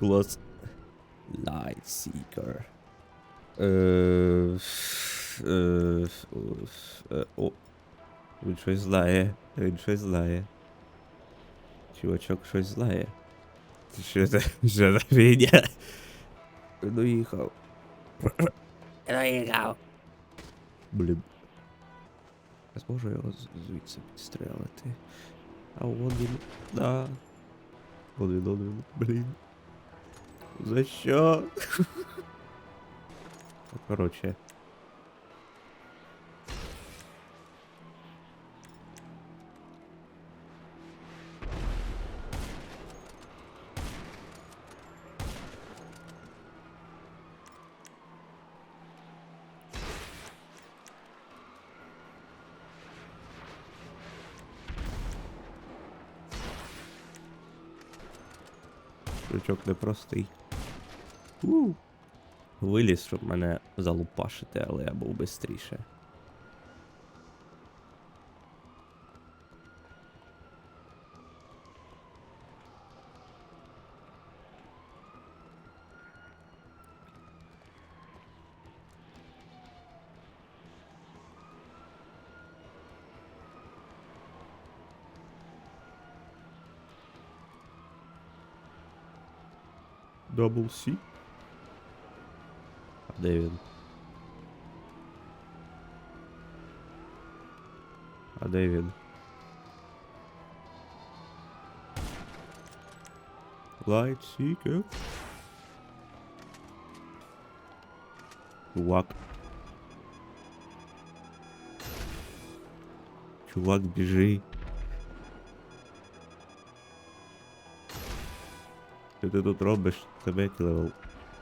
Клас. Lightseeker. Е, е, е, о. Він щось знає. Він щось знає. Чувачок щось знає. Що це? Що за фігня? Він доїхав. Доїхав. Блін. Я зможу його з- звідси підстрелити. А вон він. Да. Вон він, вон він. Блін. За що? Ну, Короче. Крючок непростий. У. Виліз, щоб мене залупашити, але я був бистріше. Double C? Де він? А де? Light Seeker? Чувак. Чувак, біжи. Що ти тут робиш? Який левел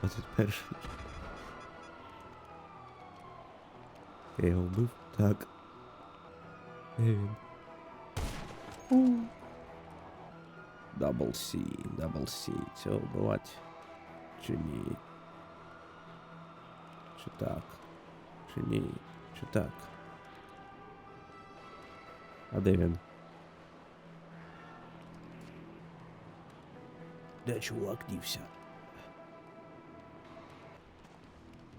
21. Я його вбив? Так. Де він? Дабл Сі, дабл Сі. Цього вбивати? Чи ні? Чи так? Чи ні? Чи так? А де він? Де чувак дівся?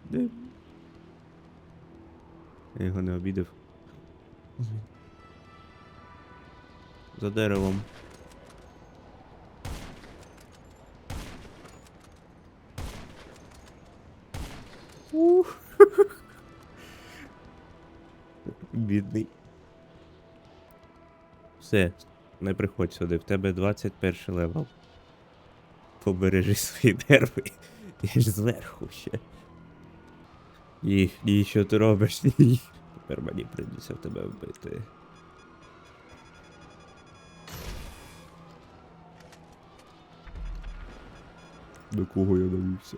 Де? Я його не обідав. За деревом. Ух. Бідний. Все, не приходь сюди, в тебе 21 левел. Побережи свої нерви. Я ж зверху ще. Ні, ні, що ти робиш? Ні. Тепер мені прийдеться в тебе вбити. До кого я навівся?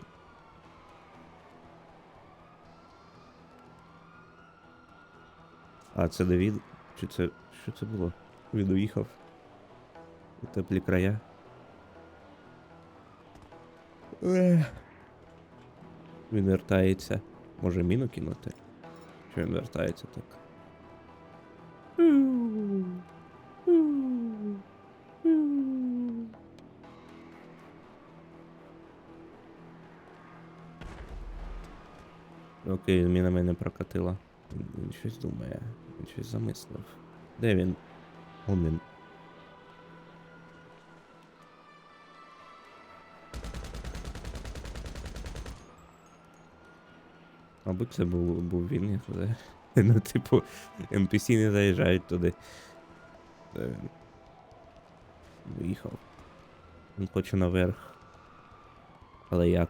А, це не він? Чи це. Що це було? Він уїхав. У теплі края. Він вертається. Може міну кинути? Що він вертається так? Окей, міна мене прокатила. Він, щось думає, він щось замислив. Де він? Он він. Мабуть, це був, був він, туди. Ну, типу, NPC не заїжджають туди. Де він? Виїхав. Він хоче наверх. Але як?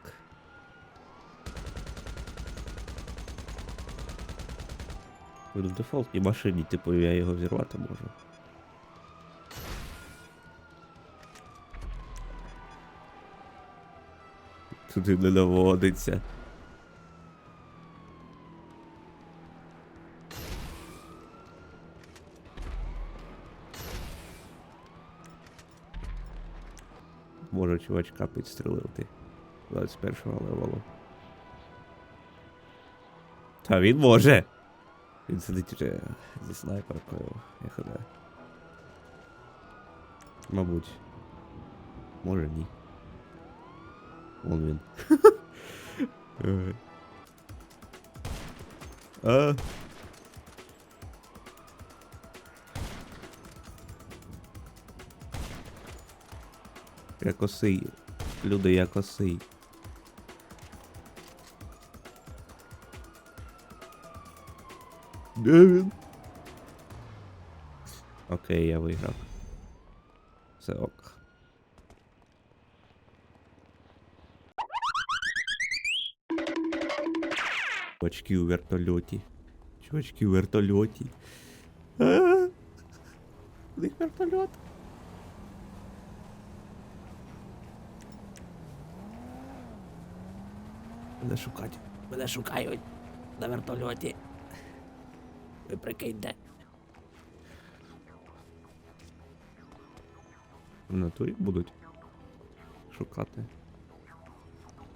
Він в дефолтній машині, типу, я його взірвати можу. Туди не наводиться. Може чувачка підстрелити. 21-го левелу. Та він може. Він сидить вже зі снайперкою, я хода. Мабуть. Може ні. Вон він. А. Я косий. Люди, я косий. Де він? Окей, я виграв. Все ок. Чувачки у вертольоті. Чувачки у вертольоті. У них вертольот. Мене шукать. Мене шукають на вертольоті. Ви прикиньте. В натурі будуть шукати.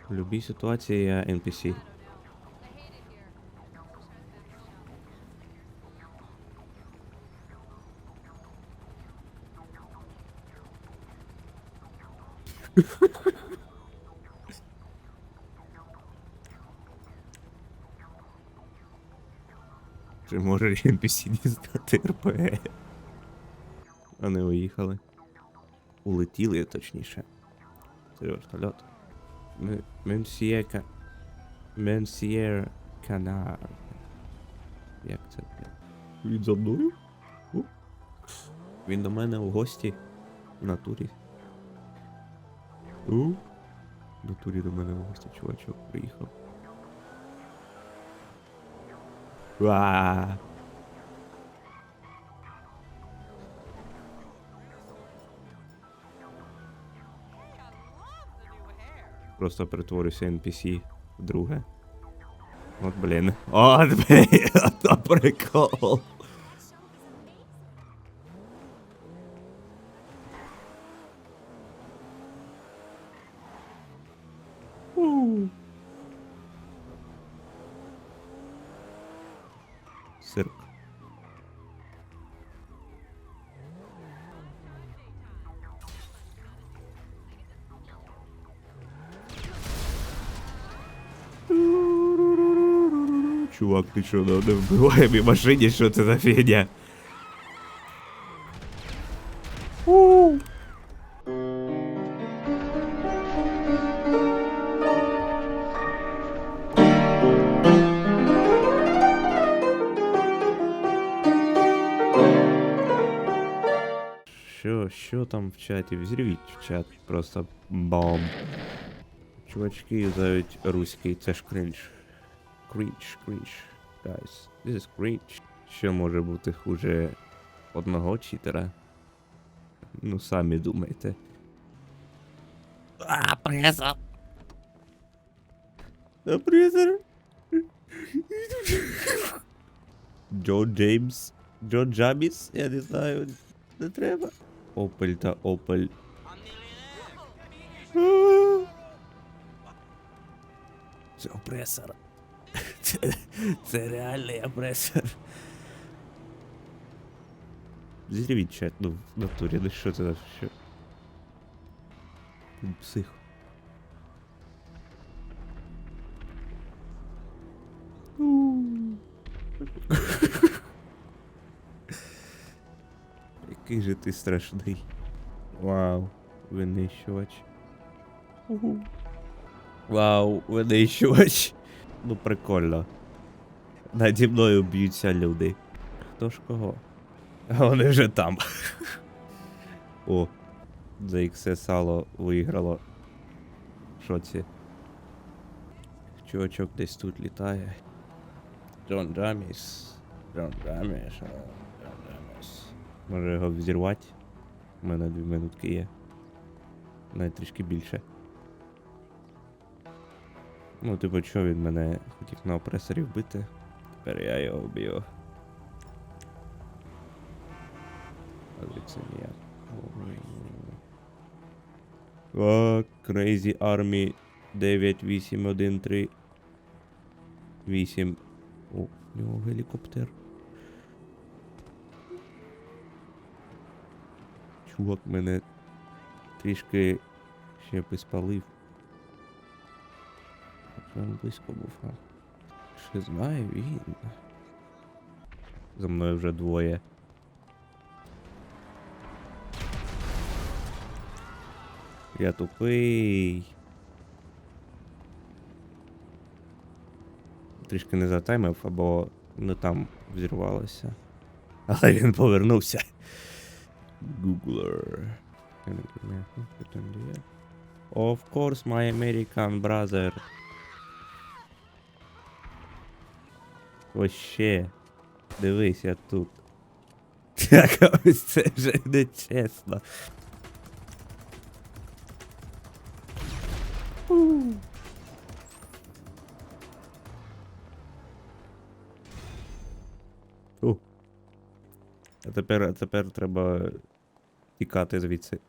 В будь-якій ситуації я NPC. Чи може NPC дістати РПГ? Вони уїхали. Улетіли, точніше. Це вертольот. М- Менсьє Ка... Менсьє Канар. Як це? Він за мною? Він до мене у гості в натурі. У? В натурі до мене в гості чувачок приїхав. Ва! Просто перетворюся NPC в друге. От блін. От блін, то прикол. У. Цирк. Чувак, ти що, ну, не вбиває мій машині, що це за фігня? Що, що там в чаті? Взірвіть в чат. Просто бом. Чувачки юзають руський, це ж кринж. Крінж, крінж. Guys, this is cringe. Що може бути хуже одного читера? Ну, самі думайте. А, преса! А, пресер! Джо Джеймс. Джо Джабіс? Я не знаю. Не треба. Опель та Опель. Це опресор. Це, це реальний опресор. Зірвіть чат, ну, в натурі, ну що це за що? Він Псих. Який же ти страшний. Вау, винищувач. Угу. Вау, винищувач. Ну прикольно. Наді мною б'ються люди. Хто ж кого? А вони вже там. О, ZXS сало виграло. Що це? Чувачок десь тут літає. Джон Джаміс. Джон Джаміс. Може його взірвати? У мене дві минутки є. Навіть трішки більше. Ну, типу, що він мене хотів на опресорі вбити. Тепер я його вб'ю. Але це ніяк. О, Crazy Army 9813 8. О, у нього гелікоптер. Чувак мене трішки ще спалив. він близько був. а. Чи знає він? За мною вже двоє. Я тупий. Трішки не затаймив, або не там взірвалося. Але він повернувся. Yeah. Of course, my American brother. Вообще. Дивись, я тут. Так, ось це вже не чесно. А тепер, тепер треба тікати звідси.